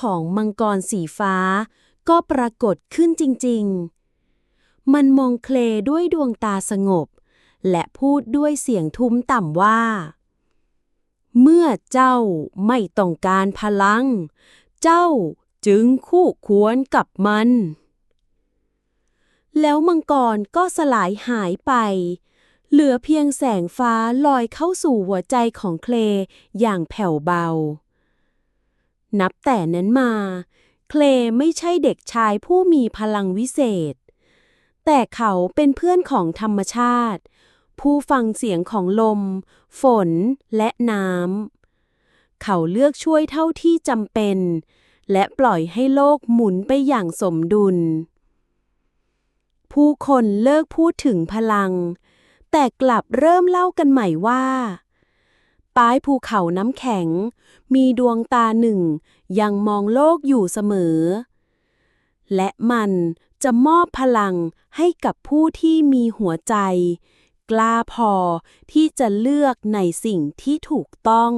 ของมังกรสีฟ้า ก็ปรากฏขึ้นจริง ๆ มันมองเคลด้วยดวงตาสงบ และพูดด้วยเสียงทุ้มต่ำว่า เมื่อเจ้าไม่ต้องการพลัง เจ้าจึงคู่ควรกับมัน แล้วมังกรก็สลายหายไปเหลือเพียงแสงฟ้าลอยเข้าสู่หัวใจของเคลอย่างแผ่วเบา นับแต่นั้นมา เคลไม่ใช่เด็กชายผู้มีพลังวิเศษ แต่เขาเป็นเพื่อนของธรรมชาติ ผู้ฟังเสียงของลม ฝนและน้ำ เขาเลือกช่วยเท่าที่จำเป็น และปล่อยให้โลกหมุนไปอย่างสมดุล ผู้คนเลิกพูดถึงพลัง แต่กลับเริ่มเล่ากันใหม่ว่า ป้ายภูเขาน้ำแข็ง มีดวงตาหนึ่ง ยังมองโลกอยู่เสมอ และมันจะมอบพลังให้กับผู้ที่มีหัวใจ กล้าพอที่จะเลือกในสิ่งที่ถูกต้อง